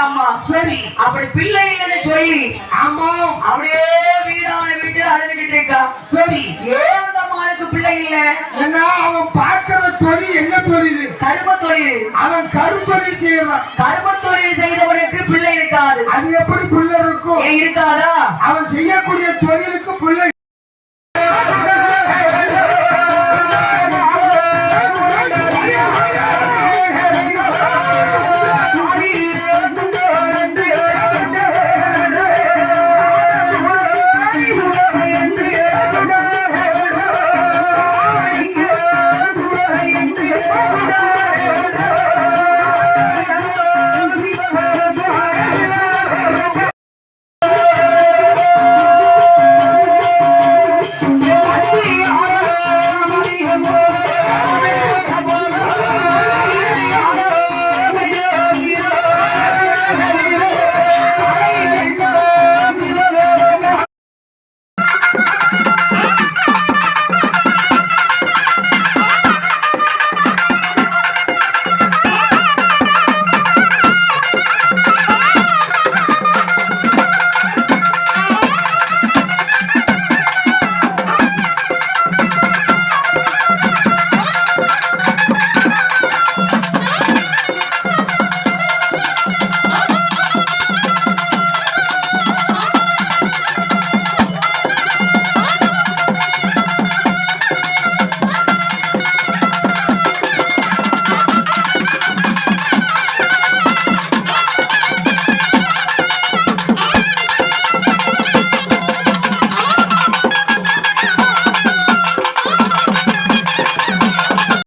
ஆமா சரி அப்படி பிள்ளை இல்லைன்னு சொல்லி ஆமா அப்படியே வீடான வீட்டு அழுதுகிட்டு இருக்கா. சரி ஏன் அந்த அம்மாளுக்கு பிள்ளை இல்ல? ஏன்னா அவன் பார்க்கிற தொழில் என்ன தொழில்? கரும தொழில். அவன் கருத்தொழில் செய்யறான். கரும தொழில் செய்தவனுக்கு பிள்ளை இருக்காது. அது எப்படி பிள்ளை இருக்கும்? இருக்காதா? அவன் செய்யக்கூடிய தொழிலுக்கு பிள்ளை